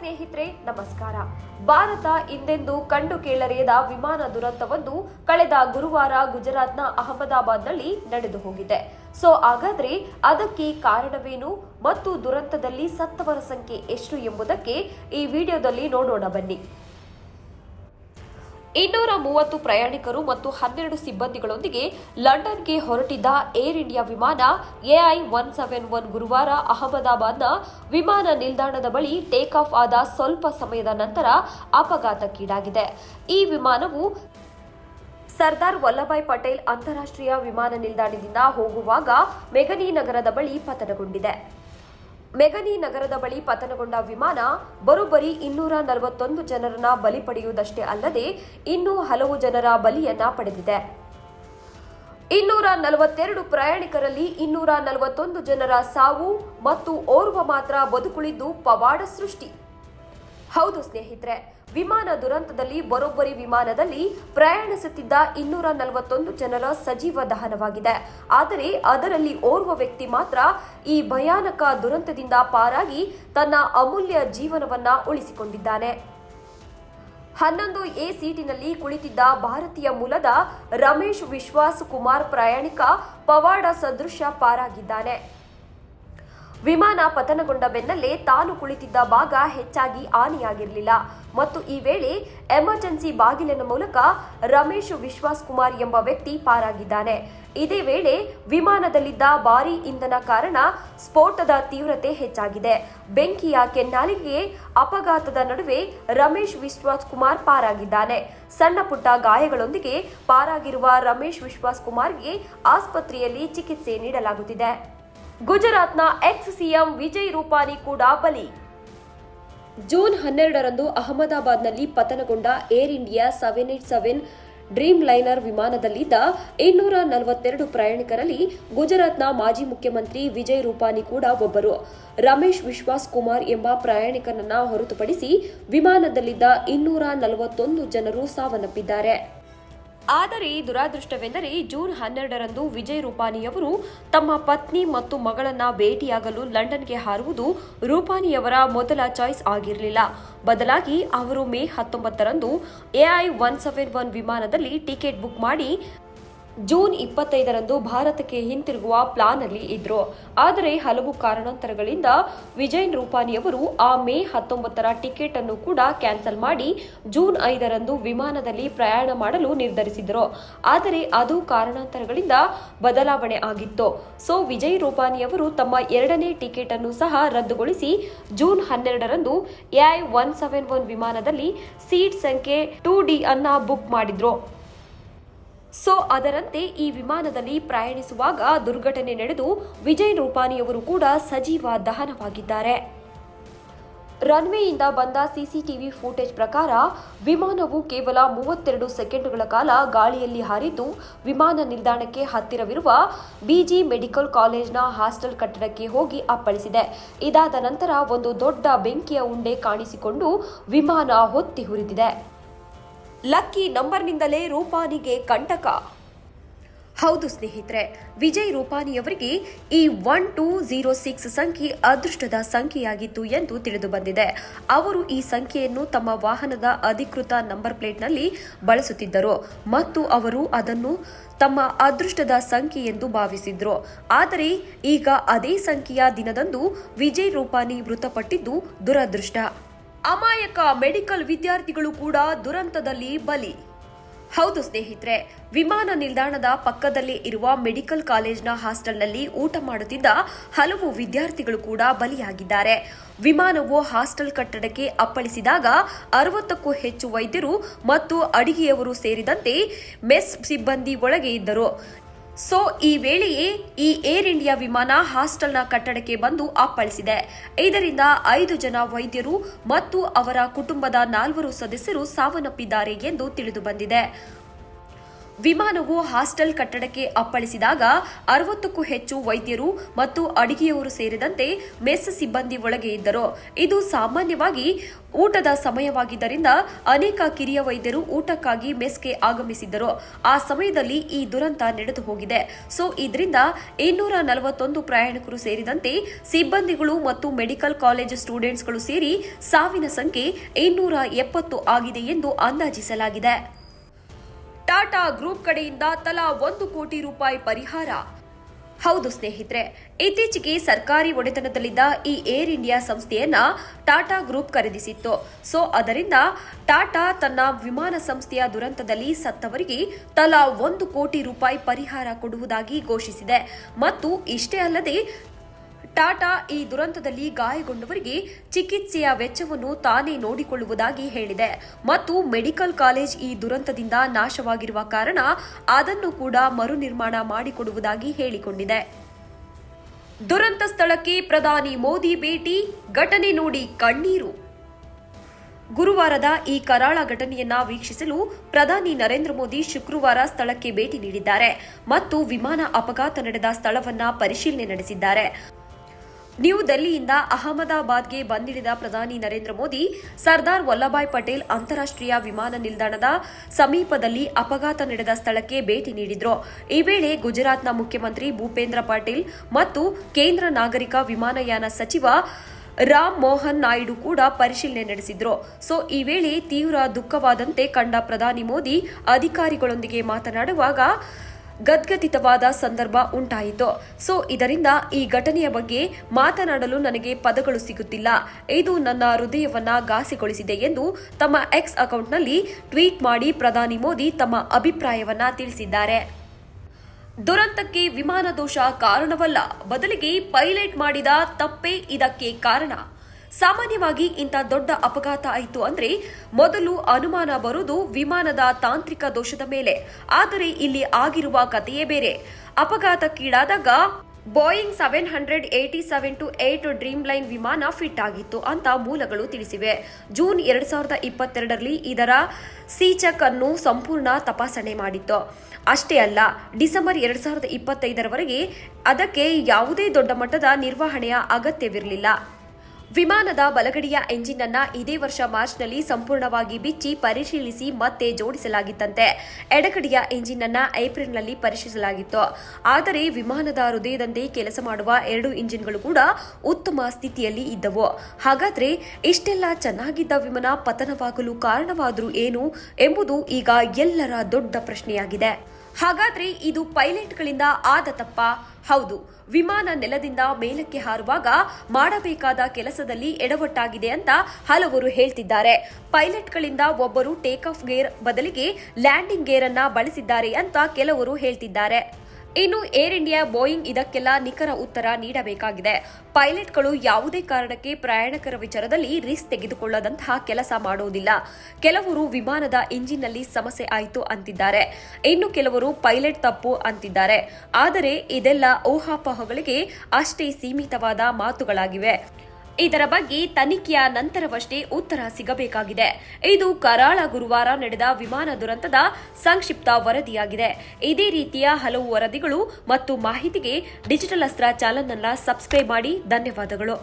ಸ್ನೇಹಿತರೆ, ನಮಸ್ಕಾರ. ಭಾರತ ಇಂದೆಂದು ಕಂಡು ಕೇಳರಿಯದ ವಿಮಾನ ದುರಂತವೊಂದು ಕಳೆದ ಗುರುವಾರ ಗುಜರಾತ್ನ ಅಹಮದಾಬಾದ್ನಲ್ಲಿ ನಡೆದು ಹೋಗಿದೆ. ಸೊ, ಹಾಗಾದ್ರೆ ಅದಕ್ಕೆ ಕಾರಣವೇನು? ಮತ್ತು ದುರಂತದಲ್ಲಿ ಸತ್ತವರ ಸಂಖ್ಯೆ ಎಷ್ಟು ಎಂಬುದಕ್ಕೆ ಈ ವಿಡಿಯೋದಲ್ಲಿ ನೋಡೋಣ ಬನ್ನಿ. ಇನ್ನೂರ ಮೂವತ್ತು ಪ್ರಯಾಣಿಕರು ಮತ್ತು ಹನ್ನೆರಡು ಸಿಬ್ಬಂದಿಗಳೊಂದಿಗೆ ಲಂಡನ್ಗೆ ಹೊರಟಿದ್ದ ಏರ್ ಇಂಡಿಯಾ ವಿಮಾನ ಎಐ ಒನ್ ಸೆವೆನ್ ಒನ್ ಗುರುವಾರ ಅಹಮದಾಬಾದ್ನ ವಿಮಾನ ನಿಲ್ದಾಣದ ಬಳಿ ಟೇಕ್ ಆಫ್ ಆದ ಸ್ವಲ್ಪ ಸಮಯದ ನಂತರ ಅಪಘಾತಕ್ಕೀಡಾಗಿದೆ. ಈ ವಿಮಾನವು ಸರ್ದಾರ್ ವಲ್ಲಭಾಯ್ ಪಟೇಲ್ ಅಂತಾರಾಷ್ಟ್ರೀಯ ವಿಮಾನ ನಿಲ್ದಾಣದಿಂದ ಹೋಗುವಾಗ ಮೆಗನಿ ನಗರದ ಬಳಿ ಪತನಗೊಂಡಿದೆ. ಮೆಗನಿ ನಗರದ ಬಳಿ ಪತನಗೊಂಡ ವಿಮಾನ ಬರೋಬ್ಬರಿ ಇನ್ನೂರ ನಲವತ್ತೊಂದು ಜನರನ್ನ ಬಲಿ ಪಡೆಯುವುದಷ್ಟೇ ಅಲ್ಲದೆ ಇನ್ನೂ ಹಲವು ಜನರ ಬಲಿಯನ್ನ ಪಡೆದಿದೆ. ಇನ್ನೂರ ನಲವತ್ತೆರಡು ಪ್ರಯಾಣಿಕರಲ್ಲಿ ಇನ್ನೂರ ನಲವತ್ತೊಂದು ಜನರ ಸಾವು ಮತ್ತು ಓರ್ವ ಮಾತ್ರ ಬದುಕುಳಿದ್ದು ಪವಾಡ ಸೃಷ್ಟಿ. ಹೌದು ಸ್ನೇಹಿತರೆ, ವಿಮಾನ ದುರಂತದಲ್ಲಿ ಬರೋಬ್ಬರಿ ವಿಮಾನದಲ್ಲಿ ಪ್ರಯಾಣಿಸುತ್ತಿದ್ದ ಇನ್ನೂರ ನಲವತ್ತೊಂದು ಜನರ ಸಜೀವ ದಹನವಾಗಿದೆ. ಆದರೆ ಅದರಲ್ಲಿ ಓರ್ವ ವ್ಯಕ್ತಿ ಮಾತ್ರ ಈ ಭಯಾನಕ ದುರಂತದಿಂದ ಪಾರಾಗಿ ತನ್ನ ಅಮೂಲ್ಯ ಜೀವನವನ್ನ ಉಳಿಸಿಕೊಂಡಿದ್ದಾನೆ. ಹನ್ನೊಂದು ಎ ಸೀಟಿನಲ್ಲಿ ಕುಳಿತಿದ್ದ ಭಾರತೀಯ ಮೂಲದ ರಮೇಶ್ ವಿಶ್ವಾಸ್ ಕುಮಾರ್ ಪ್ರಯಾಣಿಕ ಪವಾಡ ಸದೃಶ ಪಾರಾಗಿದ್ದಾನೆ. ವಿಮಾನ ಪತನಗೊಂಡ ಬೆನ್ನಲ್ಲೇ ತಾನು ಕುಳಿತಿದ್ದ ಭಾಗ ಹೆಚ್ಚಾಗಿ ಹಾನಿಯಾಗಿರಲಿಲ್ಲ. ಮತ್ತು ಈ ವೇಳೆ ಎಮರ್ಜೆನ್ಸಿ ಬಾಗಿಲಿನ ಮೂಲಕ ರಮೇಶ್ ವಿಶ್ವಾಸ್ ಕುಮಾರ್ ಎಂಬ ವ್ಯಕ್ತಿ ಪಾರಾಗಿದ್ದಾನೆ. ಇದೇ ವೇಳೆ ವಿಮಾನದಲ್ಲಿದ್ದ ಭಾರೀ ಇಂಧನ ಕಾರಣ ಸ್ಫೋಟದ ತೀವ್ರತೆ ಹೆಚ್ಚಾಗಿದೆ. ಬೆಂಕಿಯ ಕೆನ್ನಾಲಿಗೆ ಅಪಘಾತದ ನಡುವೆ ರಮೇಶ್ ವಿಶ್ವಾಸ್ ಕುಮಾರ್ ಪಾರಾಗಿದ್ದಾನೆ. ಸಣ್ಣ ಪುಟ್ಟ ಗಾಯಗಳೊಂದಿಗೆ ಪಾರಾಗಿರುವ ರಮೇಶ್ ವಿಶ್ವಾಸ್ ಕುಮಾರ್ಗೆ ಆಸ್ಪತ್ರೆಯಲ್ಲಿ ಚಿಕಿತ್ಸೆ ನೀಡಲಾಗುತ್ತಿದೆ. ಗುಜರಾತ್ನ ಎಕ್ಸ್ ಸಿಎಂ ವಿಜಯ್ ರೂಪಾನಿ ಕೂಡ ಬಲಿ. ಜೂನ್ ಹನ್ನೆರಡರಂದು ಅಹಮದಾಬಾದ್ನಲ್ಲಿ ಪತನಗೊಂಡ Air India seven eight seven dreamliner ವಿಮಾನದಲ್ಲಿದ್ದ ಇನ್ನೂರ ನಲವತ್ತೆರಡು ಪ್ರಯಾಣಿಕರಲ್ಲಿ ಗುಜರಾತ್ನ ಮಾಜಿ ಮುಖ್ಯಮಂತ್ರಿ ವಿಜಯ್ ರೂಪಾನಿ ಕೂಡ ಒಬ್ಬರು. ರಮೇಶ್ ವಿಶ್ವಾಸ್ ಕುಮಾರ್ ಎಂಬ ಪ್ರಯಾಣಿಕನನ್ನ ಹೊರತುಪಡಿಸಿ ವಿಮಾನದಲ್ಲಿದ್ದ ಇನ್ನೂರ ನಲವತ್ತೊಂದು ಜನರು ಸಾವನ್ನಪ್ಪಿದ್ದಾರೆ. ಆದರೆ ದುರಾದೃಷ್ಟವೆಂದರೆ ಜೂನ್ ಹನ್ನೆರಡರಂದು ವಿಜಯ್ ರೂಪಾನಿಯವರು ತಮ್ಮ ಪತ್ನಿ ಮತ್ತು ಮಗಳನ್ನ ಭೇಟಿಯಾಗಲು ಲಂಡನ್ಗೆ ಹಾರುವುದು ರೂಪಾನಿಯವರ ಮೊದಲ ಚಾಯ್ಸ್ ಆಗಿರಲಿಲ್ಲ. ಬದಲಾಗಿ ಅವರು ಮೇ ಹತ್ತೊಂಬತ್ತರಂದು ಎಐ ಒನ್ ಸೆವೆನ್ ಒನ್ ವಿಮಾನದಲ್ಲಿ ಟಿಕೆಟ್ ಬುಕ್ ಮಾಡಿ ಜೂನ್ ಇಪ್ಪತ್ತೈದರಂದು ಭಾರತಕ್ಕೆ ಹಿಂತಿರುಗುವ ಪ್ಲಾನ್ ಅಲ್ಲಿ ಇದ್ರು. ಆದರೆ ಹಲವು ಕಾರಣಾಂತರಗಳಿಂದ ವಿಜಯ್ ರೂಪಾನಿಯವರು ಆ ಮೇ ಹತ್ತೊಂಬತ್ತರ ಟಿಕೆಟ್ ಅನ್ನು ಕೂಡ ಕ್ಯಾನ್ಸಲ್ ಮಾಡಿ ಜೂನ್ ಐದರಂದು ವಿಮಾನದಲ್ಲಿ ಪ್ರಯಾಣ ಮಾಡಲು ನಿರ್ಧರಿಸಿದರು. ಆದರೆ ಅದು ಕಾರಣಾಂತರಗಳಿಂದ ಬದಲಾವಣೆ ಆಗಿತ್ತು. ಸೊ, ವಿಜಯ್ ರೂಪಾನಿಯವರು ತಮ್ಮ ಎರಡನೇ ಟಿಕೆಟ್ ಅನ್ನು ಸಹ ರದ್ದುಗೊಳಿಸಿ ಜೂನ್ ಹನ್ನೆರಡರಂದು ಎಐ ಒನ್ ಸೆವೆನ್ ಒನ್ ವಿಮಾನದಲ್ಲಿ ಸೀಟ್ ಸಂಖ್ಯೆ ಟೂ ಡಿ ಅನ್ನ ಬುಕ್ ಮಾಡಿದ್ರು. ಸೊ ಅದರಂತೆ ಈ ವಿಮಾನದಲ್ಲಿ ಪ್ರಯಾಣಿಸುವಾಗ ದುರ್ಘಟನೆ ನಡೆದು ವಿಜಯ್ ರೂಪಾನಿಯವರು ಕೂಡ ಸಜೀವ ದಹನವಾಗಿದ್ದಾರೆ. ರನ್ವೇಯಿಂದ ಬಂದ ಸಿಸಿಟಿವಿ ಫುಟೇಜ್ ಪ್ರಕಾರ ವಿಮಾನವು ಕೇವಲ ಮೂವತ್ತೆರಡು ಸೆಕೆಂಡುಗಳ ಕಾಲ ಗಾಳಿಯಲ್ಲಿ ಹಾರಿದ್ದು, ವಿಮಾನ ನಿಲ್ದಾಣಕ್ಕೆ ಹತ್ತಿರವಿರುವ ಬಿಜಿ ಮೆಡಿಕಲ್ ಕಾಲೇಜ್ನ ಹಾಸ್ಟೆಲ್ ಕಟ್ಟಡಕ್ಕೆ ಹೋಗಿ ಅಪ್ಪಳಿಸಿದೆ. ಇದಾದ ನಂತರ ಒಂದು ದೊಡ್ಡ ಬೆಂಕಿಯ ಉಂಡೆ ಕಾಣಿಸಿಕೊಂಡು ವಿಮಾನ ಹೊತ್ತಿ ಹುರಿದಿದೆ. ಲಕ್ಕಿ ನಂಬರ್ನಿಂದಲೇ ರೂಪಾನಿಗೆ ಕಂಟಕ. ಹೌದು ಸ್ನೇಹಿತರೆ, ವಿಜಯ್ ರೂಪಾನಿಯವರಿಗೆ ಈ ಒನ್ ಟೂ ಝೀರೋ ಸಿಕ್ಸ್ ಸಂಖ್ಯೆ ಅದೃಷ್ಟದ ಸಂಖ್ಯೆಯಾಗಿತ್ತು ಎಂದು ತಿಳಿದು ಬಂದಿದೆ. ಅವರು ಈ ಸಂಖ್ಯೆಯನ್ನು ತಮ್ಮ ವಾಹನದ ಅಧಿಕೃತ ನಂಬರ್ ಪ್ಲೇಟ್ನಲ್ಲಿ ಬಳಸುತ್ತಿದ್ದರು ಮತ್ತು ಅವರು ಅದನ್ನು ತಮ್ಮ ಅದೃಷ್ಟದ ಸಂಖ್ಯೆ ಎಂದು ಭಾವಿಸಿದ್ರು. ಆದರೆ ಈಗ ಅದೇ ಸಂಖ್ಯೆಯ ದಿನದಂದು ವಿಜಯ್ ರೂಪಾನಿ ಮೃತಪಟ್ಟಿದ್ದು ದುರದೃಷ್ಟ. ಅಮಾಯಕ ಮೆಡಿಕಲ್ ವಿದ್ಯಾರ್ಥಿಗಳು ಕೂಡ ದುರಂತದಲ್ಲಿ ಬಲಿ. ಹೌದು ಸ್ನೇಹಿತರೆ, ವಿಮಾನ ನಿಲ್ದಾಣದ ಪಕ್ಕದಲ್ಲಿ ಇರುವ ಮೆಡಿಕಲ್ ಕಾಲೇಜ್ನ ಹಾಸ್ಟೆಲ್ನಲ್ಲಿ ಊಟ ಮಾಡುತ್ತಿದ್ದ ಹಲವು ವಿದ್ಯಾರ್ಥಿಗಳು ಕೂಡ ಬಲಿಯಾಗಿದ್ದಾರೆ. ವಿಮಾನವು ಹಾಸ್ಟೆಲ್ ಕಟ್ಟಡಕ್ಕೆ ಅಪ್ಪಳಿಸಿದಾಗ ಅರವತ್ತಕ್ಕೂ ಹೆಚ್ಚು ವೈದ್ಯರು ಮತ್ತು ಅಡಿಗೆಯವರು ಸೇರಿದಂತೆ ಮೆಸ್ ಸಿಬ್ಬಂದಿ ಒಳಗೆ ಇದ್ದರು. ಸೊ, ಈ ವೇಳೆಯೇ ಈ ಏರ್ ಇಂಡಿಯಾ ವಿಮಾನ ಹಾಸ್ಟೆಲ್ನ ಕಟ್ಟಡಕ್ಕೆ ಬಂದು ಅಪ್ಪಳಿಸಿದೆ. ಇದರಿಂದ ಐದು ಜನ ವೈದ್ಯರು ಮತ್ತು ಅವರ ಕುಟುಂಬದ ನಾಲ್ವರು ಸದಸ್ಯರು ಸಾವನ್ನಪ್ಪಿದ್ದಾರೆ ಎಂದು ತಿಳಿದು ಬಂದಿದೆ. ವಿಮಾನವು ಹಾಸ್ಟೆಲ್ ಕಟ್ಟಡಕ್ಕೆ ಅಪ್ಪಳಿಸಿದಾಗ ಅರವತ್ತಕ್ಕೂ ಹೆಚ್ಚು ವೈದ್ಯರು ಮತ್ತು ಅಡಿಗೆಯವರು ಸೇರಿದಂತೆ ಮೆಸ್ ಸಿಬ್ಬಂದಿ ಒಳಗೆ ಇದ್ದರು. ಇದು ಸಾಮಾನ್ಯವಾಗಿ ಊಟದ ಸಮಯವಾಗಿದ್ದರಿಂದ ಅನೇಕ ಕಿರಿಯ ವೈದ್ಯರು ಊಟಕ್ಕಾಗಿ ಮೆಸ್ಗೆ ಆಗಮಿಸಿದ್ದರು. ಆ ಸಮಯದಲ್ಲಿ ಈ ದುರಂತ ನಡೆದು ಹೋಗಿದೆ. ಸೊ, ಇದರಿಂದ ಇನ್ನೂರ ನಲವತ್ತೊಂದು ಪ್ರಯಾಣಿಕರು ಸೇರಿದಂತೆ ಸಿಬ್ಬಂದಿಗಳು ಮತ್ತು ಮೆಡಿಕಲ್ ಕಾಲೇಜು ಸ್ಟೂಡೆಂಟ್ಸ್ಗಳು ಸೇರಿ ಸಾವಿನ ಸಂಖ್ಯೆ ಇನ್ನೂರ ಎಪ್ಪತ್ತು ಆಗಿದೆ ಎಂದು ಅಂದಾಜಿಸಲಾಗಿದೆ. ಟಾಟಾ ಗ್ರೂಪ್ ಕಡೆಯಿಂದ ತಲಾ ಒಂದು ಕೋಟಿ ರೂಪಾಯಿ ಪರಿಹಾರ. ಹೌದು ಸ್ನೇಹಿತರೆ, ಇತ್ತೀಚೆಗೆ ಸರ್ಕಾರಿ ಒಡೆತನದಲ್ಲಿದ್ದ ಈ ಏರ್ ಇಂಡಿಯಾ ಸಂಸ್ಥೆಯನ್ನ ಟಾಟಾ ಗ್ರೂಪ್ ಖರೀದಿಸಿತ್ತು. ಸೊ, ಅದರಿಂದ ಟಾಟಾ ತನ್ನ ವಿಮಾನ ಸಂಸ್ಥೆಯ ದುರಂತದಲ್ಲಿ ಸತ್ತವರಿಗೆ ತಲಾ ಒಂದು ಕೋಟಿ ರೂಪಾಯಿ ಪರಿಹಾರ ಕೊಡುವುದಾಗಿ ಘೋಷಿಸಿದೆ. ಮತ್ತು ಇಷ್ಟೇ ಅಲ್ಲದೆ ಟಾಟಾ ಈ ದುರಂತದಲ್ಲಿ ಗಾಯಗೊಂಡವರಿಗೆ ಚಿಕಿತ್ಸೆಯ ವೆಚ್ಚವನ್ನು ತಾನೇ ನೋಡಿಕೊಳ್ಳುವುದಾಗಿ ಹೇಳಿದೆ. ಮತ್ತು ಮೆಡಿಕಲ್ ಕಾಲೇಜ್ ಈ ದುರಂತದಿಂದ ನಾಶವಾಗಿರುವ ಕಾರಣ ಅದನ್ನು ಕೂಡ ಮರುನಿರ್ಮಾಣ ಮಾಡಿಕೊಡುವುದಾಗಿ ಹೇಳಿಕೊಂಡಿದೆ. ದುರಂತ ಸ್ಥಳಕ್ಕೆ ಪ್ರಧಾನಿ ಮೋದಿ ಭೇಟಿ, ಘಟನೆ ನೋಡಿ ಕಣ್ಣೀರು. ಗುರುವಾರದ ಈ ಕರಾಳ ಘಟನೆಯನ್ನ ವೀಕ್ಷಿಸಲು ಪ್ರಧಾನಿ ನರೇಂದ್ರ ಮೋದಿ ಶುಕ್ರವಾರ ಸ್ಥಳಕ್ಕೆ ಭೇಟಿ ನೀಡಿದ್ದಾರೆ ಮತ್ತು ವಿಮಾನ ಅಪಘಾತ ನಡೆದ ಸ್ಥಳವನ್ನ ಪರಿಶೀಲನೆ ನಡೆಸಿದ್ದಾರೆ. ನ್ಯೂ ದೆಹಲಿಯಿಂದ ಅಹಮದಾಬಾದ್ಗೆ ಬಂದಿಳಿದ ಪ್ರಧಾನಿ ನರೇಂದ್ರ ಮೋದಿ, ಸರ್ದಾರ್ ವಲ್ಲಭಾಯ್ ಪಟೇಲ್ ಅಂತಾರಾಷ್ಟೀಯ ವಿಮಾನ ನಿಲ್ದಾಣದ ಸಮೀಪದಲ್ಲಿ ಅಪಘಾತ ನಡೆದ ಸ್ಥಳಕ್ಕೆ ಭೇಟಿ ನೀಡಿದ್ರು. ಈ ವೇಳೆ ಗುಜರಾತ್ನ ಮುಖ್ಯಮಂತ್ರಿ ಭೂಪೇಂದ್ರ ಪಾಟೀಲ್ ಮತ್ತು ಕೇಂದ್ರ ನಾಗರಿಕ ವಿಮಾನಯಾನ ಸಚಿವ ರಾಮ್ ಮೋಹನ್ ನಾಯ್ಡು ಕೂಡ ಪರಿಶೀಲನೆ ನಡೆಸಿದ್ರು. ಸೊ, ಈ ವೇಳೆ ತೀವ್ರ ದುಃಖವಾದಂತೆ ಕಂಡ ಪ್ರಧಾನಿ ಮೋದಿ ಅಧಿಕಾರಿಗಳೊಂದಿಗೆ ಮಾತನಾಡುವಾಗ ಗದ್ಗದಿತವಾದ ಸಂದರ್ಭ ಉಂಟಾಯಿತು. ಸೊ, ಇದರಿಂದ ಈ ಘಟನೆಯ ಬಗ್ಗೆ ಮಾತನಾಡಲು ನನಗೆ ಪದಗಳು ಸಿಗುತ್ತಿಲ್ಲ. ಇದು ನನ್ನ ಹೃದಯವನ್ನ ಘಾಸಿಗೊಳಿಸಿದೆ ಎಂದು ತಮ್ಮ ಎಕ್ಸ್ ಅಕೌಂಟ್ನಲ್ಲಿ ಟ್ವೀಟ್ ಮಾಡಿ ಪ್ರಧಾನಿ ಮೋದಿ ತಮ್ಮ ಅಭಿಪ್ರಾಯವನ್ನ ತಿಳಿಸಿದ್ದಾರೆ. ದುರಂತಕ್ಕೆ ವಿಮಾನ ದೋಷ ಕಾರಣವಲ್ಲ. ಬದಲಿಗೆ ಪೈಲಟ್ ಮಾಡಿದ ತಪ್ಪೇ ಇದಕ್ಕೆ ಕಾರಣ. ಸಾಮಾನ್ಯವಾಗಿ ಇಂಥ ದೊಡ್ಡ ಅಪಘಾತ ಆಯಿತು ಅಂದ್ರೆ ಮೊದಲು ಅನುಮಾನ ಬರುವುದು ವಿಮಾನದ ತಾಂತ್ರಿಕ ದೋಷದ ಮೇಲೆ. ಆದರೆ ಇಲ್ಲಿ ಆಗಿರುವ ಕಥೆಯೇ ಬೇರೆ. ಅಪಘಾತಕ್ಕೀಡಾದಾಗ Boeing seven hundred eighty seven two eight dreamliner ವಿಮಾನ ಫಿಟ್ ಆಗಿತ್ತು ಅಂತ ಮೂಲಗಳು ತಿಳಿಸಿವೆ. ಜೂನ್ ಎರಡ್ ಸಾವಿರದ ಇಪ್ಪತ್ತೆರಡರಲ್ಲಿ ಇದರ ಸೀಚಕ್ ಅನ್ನು ಸಂಪೂರ್ಣ ತಪಾಸಣೆ ಮಾಡಿತ್ತು. ಅಷ್ಟೇ ಅಲ್ಲ, ಡಿಸೆಂಬರ್ ಎರಡ್ ಸಾವಿರದ ಇಪ್ಪತ್ತೈದರವರೆಗೆ ಅದಕ್ಕೆ ಯಾವುದೇ ದೊಡ್ಡ ಮಟ್ಟದ ನಿರ್ವಹಣೆಯ ಅಗತ್ಯವಿರಲಿಲ್ಲ. ವಿಮಾನದ ಬಲಗಡಿಯ ಎಂಜಿನ್ ಅನ್ನ ಇದೇ ವರ್ಷ ಮಾರ್ಚ್ನಲ್ಲಿ ಸಂಪೂರ್ಣವಾಗಿ ಬಿಚ್ಚಿ ಪರಿಶೀಲಿಸಿ ಮತ್ತೆ ಜೋಡಿಸಲಾಗಿತ್ತಂತೆ. ಎಡಗಡಿಯ ಎಂಜಿನ್ ಅನ್ನ ಏಪ್ರಿಲ್ನಲ್ಲಿ ಪರಿಶೀಲಿಸಲಾಗಿತ್ತು. ಆದರೆ ವಿಮಾನದ ಹೃದಯದಂತೆ ಕೆಲಸ ಮಾಡುವ ಎರಡು ಇಂಜಿನ್ಗಳು ಕೂಡ ಉತ್ತಮ ಸ್ಥಿತಿಯಲ್ಲಿ ಇದ್ದವು. ಹಾಗಾದ್ರೆ ಇಷ್ಟೆಲ್ಲ ಚೆನ್ನಾಗಿದ್ದ ವಿಮಾನ ಪತನವಾಗಲು ಕಾರಣವಾದರೂ ಏನು ಎಂಬುದು ಈಗ ಎಲ್ಲರ ದೊಡ್ಡ ಪ್ರಶ್ನೆಯಾಗಿದೆ. ಹಾಗಾದ್ರೆ ಇದು ಪೈಲಟ್ಗಳಿಂದ ಆದ ತಪ್ಪ? ಹೌದು, ವಿಮಾನ ನೆಲದಿಂದ ಮೇಲಕ್ಕೆ ಹಾರುವಾಗ ಮಾಡಬೇಕಾದ ಕೆಲಸದಲ್ಲಿ ಎಡವಟ್ಟಾಗಿದೆ ಅಂತ ಹಲವರು ಹೇಳ್ತಿದ್ದಾರೆ. ಪೈಲಟ್ಗಳಿಂದ ಒಬ್ಬರು ಟೇಕ್ ಆಫ್ ಗೇರ್ ಬದಲಿಗೆ ಲ್ಯಾಂಡಿಂಗ್ ಗೇರ್ ಅನ್ನ ಬಳಸಿದ್ದಾರೆ ಅಂತ ಕೆಲವರು ಹೇಳ್ತಿದ್ದಾರೆ. ಇನ್ನು ಏರ್ ಇಂಡಿಯಾ, ಬೋಯಿಂಗ್ ಇದಕ್ಕೆಲ್ಲ ನಿಖರ ಉತ್ತರ ನೀಡಬೇಕಾಗಿದೆ. ಪೈಲಟ್ಗಳು ಯಾವುದೇ ಕಾರಣಕ್ಕೆ ಪ್ರಯಾಣಿಕರ ವಿಚಾರದಲ್ಲಿ ರಿಸ್ಕ್ ತೆಗೆದುಕೊಳ್ಳದಂತಹ ಕೆಲಸ ಮಾಡುವುದಿಲ್ಲ ಕೆಲವರು ವಿಮಾನದ ಇಂಜಿನ್ನಲ್ಲಿ ಸಮಸ್ಯೆ ಆಯಿತು ಅಂತಿದ್ದಾರೆ. ಇನ್ನು ಕೆಲವರು ಪೈಲಟ್ ತಪ್ಪು ಅಂತಿದ್ದಾರೆ. ಆದರೆ ಇದೆಲ್ಲ ಊಹಾಪೋಹಗಳಿಗೆ ಅಷ್ಟೇ ಸೀಮಿತವಾದ ಮಾತುಗಳಾಗಿವೆ. ಇದರ ಬಗ್ಗೆ ತನಿಖೆಯ ನಂತರವಷ್ಟೇ ಉತ್ತರ ಸಿಗಬೇಕಾಗಿದೆ. ಇದು ಕರಾಳ ಗುರುವಾರ ನಡೆದ ವಿಮಾನ ದುರಂತದ ಸಂಕ್ಷಿಪ್ತ ವರದಿಯಾಗಿದೆ. ಇದೇ ರೀತಿಯ ಹಲವು ವರದಿಗಳು ಮತ್ತು ಮಾಹಿತಿಗೆ ಡಿಜಿಟಲ್ ಅಸ್ತ್ರ ಚಾನಲ್ನ ಸಬ್ಸ್ಕ್ರೈಬ್ ಮಾಡಿ. ಧನ್ಯವಾದಗಳು.